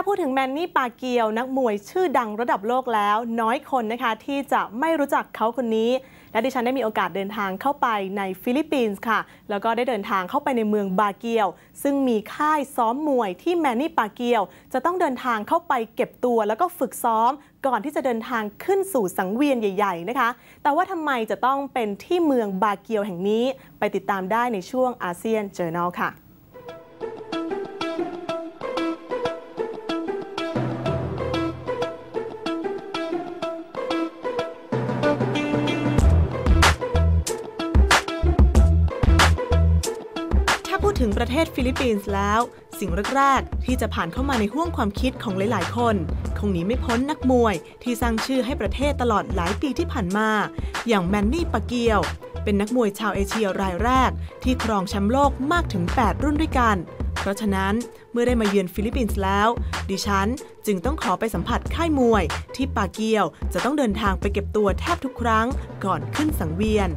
ถ้าพูดถึงแมนนี่ปาเกียวนักมวยชื่อดังระดับโลกแล้ว น้อยคนนะคะที่จะไม่รู้จักเขาคนนี้ และดิฉันได้มีโอกาสเดินทางเข้าไปในฟิลิปปินส์ค่ะ แล้วก็ได้เดินทางเข้าไปในเมืองบาเกียว ซึ่งมีค่ายซ้อมมวยที่แมนนี่ปาเกียว จะต้องเดินทางเข้าไปเก็บตัวแล้วก็ฝึกซ้อม ก่อนที่จะเดินทางขึ้นสู่สังเวียนใหญ่ ๆ นะคะ แต่ว่าทำไมจะต้องเป็นที่เมืองบาเกียวแห่งนี้ ไปติดตามได้ในช่วงอาเซียนเจอ r น a l ค่ะ ถึงประเทศฟิลิปปินส์แล้ว สิ่งแรกๆที่จะผ่านเข้ามาในห้วงความคิดของหลาย ๆ คน คงหนีไม่พ้นนักมวยที่สร้างชื่อให้ประเทศตลอดหลายปีที่ผ่านมา อย่างแมนนี่ปาเกียว เป็นนักมวยชาวเอเชียรายแรก ที่ครองแชมป์โลกมากถึง 8 รุ่นด้วยกัน เพราะฉะนั้นเมื่อได้มาเยือนฟิลิปปินส์แล้ว ดิฉันจึงต้องขอไปสัมผัสค่ายมวย ที่ปาเกียวจะต้องเดินทางไปเก็บตัวแทบทุกครั้งก่อนขึ้นสังเวียน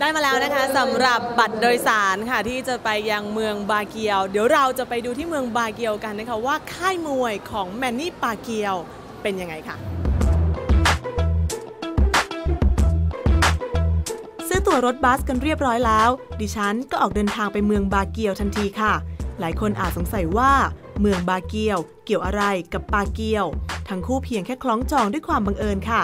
ได้มาแล้วนะคะสำหรับบัตรโดยสารค่ะที่จะไปยังเมืองบาเกียว เดี๋ยวเราจะไปดูที่เมืองบาเกียวกันนะคะว่าค่ายมวยของแมนนี่ปาเกียวเป็นยังไงค่ะซื้อตั๋วรถบัสกันเรียบร้อยแล้ว ดิฉันก็ออกเดินทางไปเมืองบาเกียวทันทีค่ะ หลายคนอาจสงสัยว่าเมืองบาเกียว เกี่ยวอะไรกับปาเกียว ทั้งคู่เพียงแค่คล้องจองด้วยความบังเอิญค่ะ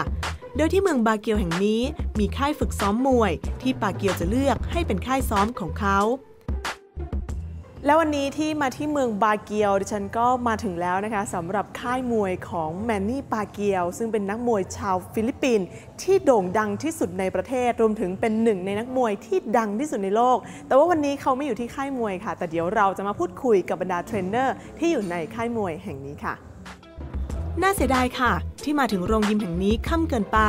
โดยที่เมืองบาเกียวแห่งนี้มีค่ายฝึกซ้อมมวย ที่ปาเกียวจะเลือกให้เป็นค่ายซ้อมของเขาแล้ววันนี้ที่มาที่เมืองบาเกียวดิฉันก็มาถึงแล้วนะคะสำหรับค่ายมวยของแมนนี่ปาเกียว ซึ่งเป็นนักมวยชาวฟิลิปปินส์ที่โด่งดังที่สุดในประเทศรวมถึงเป็นหนึ่งในนักมวยที่ดังที่สุดในโลก แต่ว่าวันนี้เขาไม่อยู่ที่ค่ายมวยค่ะ แต่เดี๋ยวเราจะมาพูดคุยกับบรรดาเทรนเนอร์ที่อยู่ในค่ายมวยแห่งนี้ค่ะ น่าเสียดายค่ะ ที่มาถึงโรงยิมแห่งนี้ค่ำเกินไป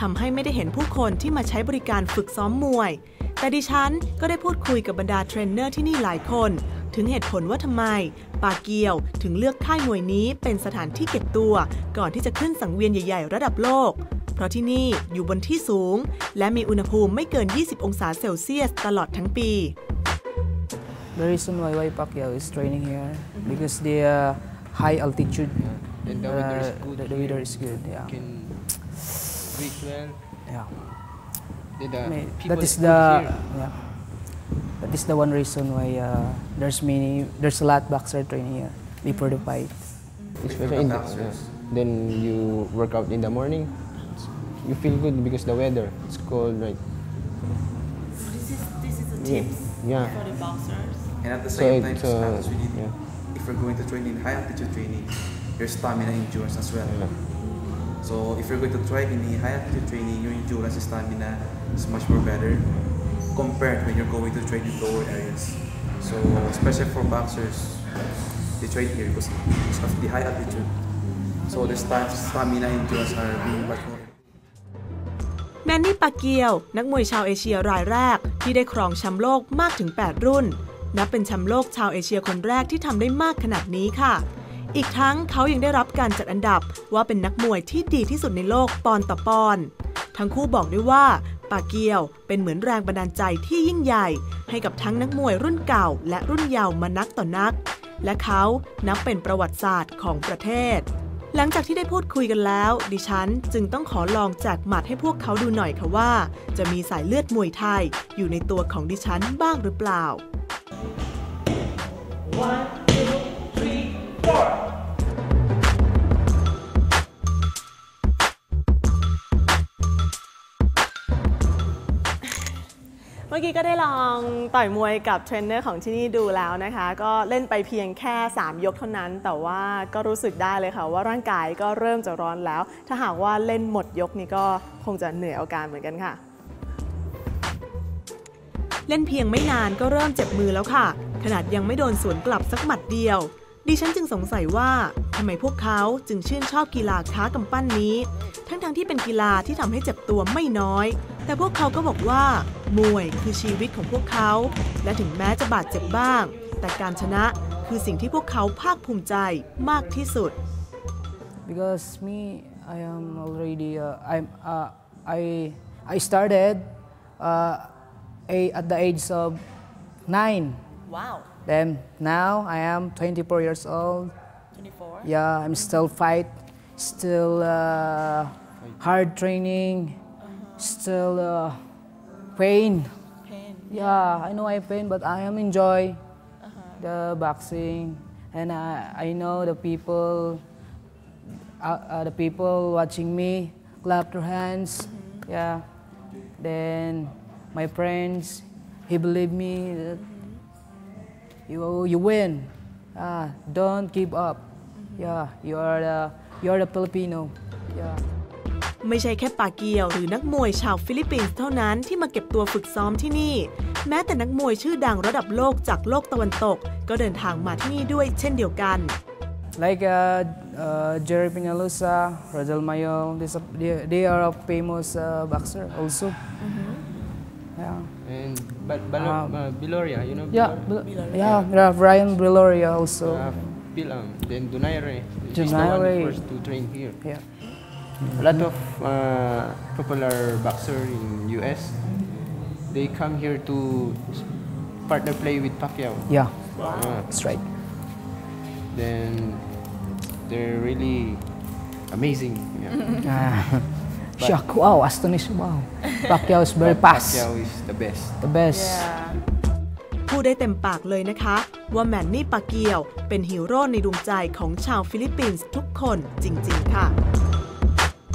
ทำให้ไม่ได้เห็นผู้คนที่มาใช้บริการฝึกซ้อมมวย แต่ดิฉันก็ได้พูดคุยกับบรรดาเทรนเนอร์ที่นี่หลายคน ถึงเหตุผลว่าทำไม ปาเกียวถึงเลือกค่ายมวยนี้เป็นสถานที่เก็บตัว ก่อนที่จะขึ้นสังเวียนใหญ่ ๆ ระดับโลก เพราะที่นี่อยู่บนที่สูง และมีอุณหภูมิไม่เกิน 20 องศาเซลเซียสตลอดทั้งปี The reason why why Pacquiao is training here because the uh, high altitude. Then the weather is good. The, the weather is good. You Yeah. can breathe well. Yeah. The I that is the here. yeah. That is the one reason why uh, there's many there's a lot boxer training here before the fight. Especially in the, yeah. Then you work out in the morning. You feel good because the weather. It's cold, right? This is this is a Yeah. Yeah. for the boxers And at the So same time, it's, uh, Status, we need, yeah. if we're going to train in high altitude training, your stamina endurance as well. Yeah. So if you're going to try in the high altitude training, your endurance and stamina is much more better compared when you're going to train in lower areas. So especially for boxers, they train here because, because of the high altitude. So the sta- stamina and endurance are being much more แมนนี่ปาเกียว นักมวยชาวเอเชียรายแรก ที่ได้ครองแชมป์โลกมากถึง 8 รุ่น นับเป็นแชมป์โลกชาวเอเชียคนแรกที่ทำได้มากขนาดนี้ค่ะ อีกทั้งเขายังได้รับการจัดอันดับว่าเป็นนักมวยที่ดีที่สุดในโลกปอนด์ต่อปอนด์ทั้งคู่บอกด้วยว่าปาเกียวเป็นเหมือนแรงบันดาลใจที่ยิ่งใหญ่ ให้กับทั้งนักมวยรุ่นเก่า และรุ่นเยาว์มานักต่อนัก และเขานับเป็นประวัติศาสตร์ของประเทศ หลังจากที่ได้พูดคุยกันแล้ว ดิฉันจึงต้องขอลองแจกหมัดให้พวกเขาดูหน่อยค่ะว่า จะมีสายเลือดมวยไทยอยู่ในตัวของดิฉันบ้างหรือเปล่า เมื่อกี้ก็ได้ลองต่อยมวยกับเทรนเนอร์ของที่นี่ดูแล้วนะคะ ก็เล่นไปเพียงแค่ 3 ยกเท่านั้น แต่ว่าก็รู้สึกได้เลยค่ะ ว่าร่างกายก็เริ่มจะร้อนแล้ว ถ้าหากว่าเล่นหมดยกนี้ก็คงจะเหนื่อยอาการเหมือนกันค่ะ เล่นเพียงไม่นานก็เริ่มเจ็บมือแล้วค่ะ ขนาดยังไม่โดนสวนกลับสักหมัดเดียว ดิฉันจึงสงสัยว่าทำไมพวกเขาจึงชื่นชอบกีฬาค้ากำปั้นนี้ ทั้งๆทที่เป็นกีฬาที่ทำให้เจ็บตัวไม่น้อย แต่พวกเขาก็บอกว่ามวยคือชีวิตของพวกเขา และถึงแม้จะบาดเจ็บบ้าง แต่การชนะคือสิ่งที่พวกเขาภาคภูมิใจมากที่สุด Because me, I am already uh, I'm uh, I I started uh, a, at the age of nine. Wow. Then now I am 24 years old. 24. Yeah, I'm still fight, still uh, hard training, uh -huh. still uh, pain. Pain. Yeah, I know I pain, but I am enjoy -huh. the boxing, and I I know the people, uh, uh, the people watching me clap their hands. Mm -hmm. Yeah, then my friends, he believe me. That, you you win. Ah, don't give up. Yeah, you are the you are the Filipino. Yeah. ไม่ใช่แค่ปาเกียวหรือนักมวยชาวฟิลิปปินส์เท่านั้นที่มาเก็บตัวฝึกซ้อมที่นี่ แม้แต่นักมวยชื่อดังระดับโลกจากโลกตะวันตก ก็เดินทางมาที่นี่ด้วยเช่นเดียวกัน Like uh, uh, Jerry Peñalosa, Rajal Mayo, this, they, they are a famous uh, boxer also. Yeah. And but Balo, Um, uh, Biloria, you know Yeah, Biloria? Bl- yeah, yeah, Brian Briloria also. Uh, Pilang, then Donaire. She's the one first to train here. Yeah. A lot of uh, popular boxer in US, they come here to partner play with Pacquiao. Yeah, Uh, that's right. then they're really amazing. Yeah. Ah, Shock, wow, astonished, wow. Pacquiao is very But fast, Pacquiao is the best. the best. Yeah. พูดได้เต็มปากเลยนะคะ ว่าแมนนี่ปาเกียวเป็นฮีโร่ในดวงใจของชาวฟิลิปปินส์ทุกคนจริง ๆ ค่ะ